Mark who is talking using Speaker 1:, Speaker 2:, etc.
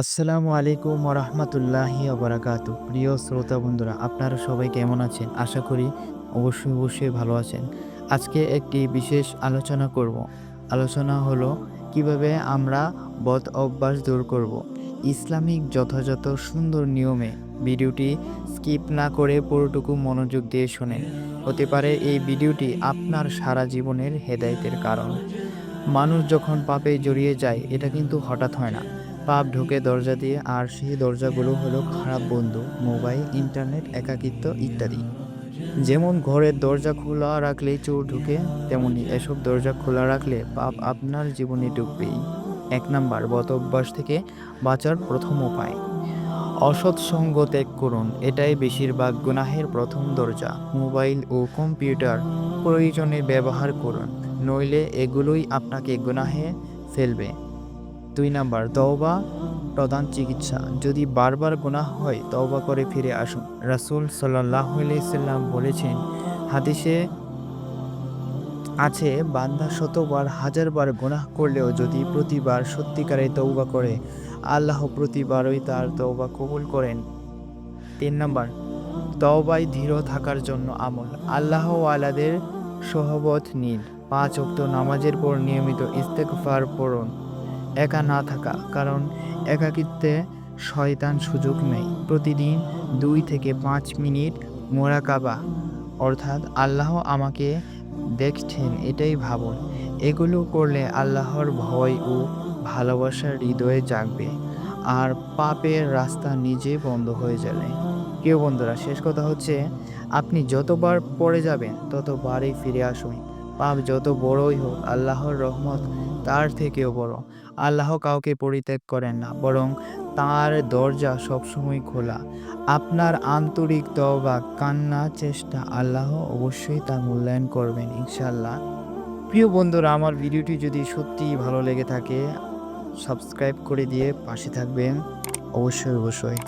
Speaker 1: আসসালামু আলাইকুম রহমতুল্লাহি ওবরাকাতু। প্রিয় শ্রোতা বন্ধুরা, আপনারা সবাই কেমন আছেন? আশা করি অবশ্যই অবশ্যই ভালো আছেন। আজকে একটি বিশেষ আলোচনা করব। আলোচনা হলো, কীভাবে আমরা বদ অভ্যাস দূর করব। ইসলামিক যথাযথ সুন্দর নিয়মে ভিডিওটি স্কিপ না করে পুরোটুকু মনোযোগ দিয়ে শোনেন। হতে পারে এই ভিডিওটি আপনার সারা জীবনের হেদায়েতের কারণ। মানুষ যখন পাপে জড়িয়ে যায়, এটা কিন্তু হঠাৎ হয় না। পাপ ঢুকে দরজা দিয়ে, আর সেই দরজাগুলো হলো খারাপ বন্ধু, মোবাইল, ইন্টারনেট, একাকিত্ব ইত্যাদি। যেমন ঘরের দরজা খোলা রাখলে চোর ঢুকে, তেমনি এসব দরজা খোলা রাখলে পাপ আপনার জীবনে ঢুকবেই এক নাম্বার, বদ অভ্যাস থেকে বাঁচার প্রথম উপায়। অসৎ সঙ্গ ত্যাগ করুন, এটাই বেশিরভাগ গুনাহের প্রথম দরজা। মোবাইল ও কম্পিউটার প্রয়োজনে ব্যবহার করুন, নইলে এগুলোই আপনাকে গুনাহে ফেলবে। দুই নাম্বার, তওবা প্রধান চিকিৎসা। যদি বারবার গুনাহ হয়, তওবা করে ফিরে আসুন। রাসূল সাল্লাহ বলেছেন, হাদিসে আছে, বান্দা শতবার, হাজারবার গুনাহ করলেও যদি প্রতিবার সত্যিকারে তওবা করে, আল্লাহ প্রতিবারই তার তওবা কবুল করেন। তিন নম্বর, তওবায় ধীর থাকার জন্য আমল। আল্লাহ আলাদের সহবত নিন। পাঁচ অক্ত নামাজের পর নিয়মিত ইস্তেকফার পড়ুন। একা না থাকা, কারণ একাকিত্বে শয়তান সুযোগ নেই। প্রতিদিন দুই থেকে পাঁচ মিনিট মোরাকাবা, অর্থাৎ আল্লাহ আমাকে দেখছেন, এটাই ভাবুন। এগুলো করলে আল্লাহর ভয় ও ভালোবাসার হৃদয়ে জাগবে, আর পাপের রাস্তা নিজে বন্ধ হয়ে যাবে। কেউ বন্ধুরা, শেষ কথা হচ্ছে, আপনি যতবার পড়ে যাবেন, ততবারই ফিরে আসুন। পাপ যত বড়ই হোক, আল্লাহর রহমত তার থেকেও বড়। আল্লাহ কাউকে পরিত্যাগ করেন না, বরং তার দরজা সবসময় খোলা। আপনার আন্তরিক তওবা, কান্না, চেষ্টা আল্লাহ অবশ্যই তা মূল্যায়ন করবেন ইনশাল্লাহ প্রিয় বন্ধুরা, আমার ভিডিওটি যদি সত্যিই ভালো লেগে থাকে সাবস্ক্রাইব করে দিয়ে পাশে থাকবেন। অবশ্যই অবশ্যই।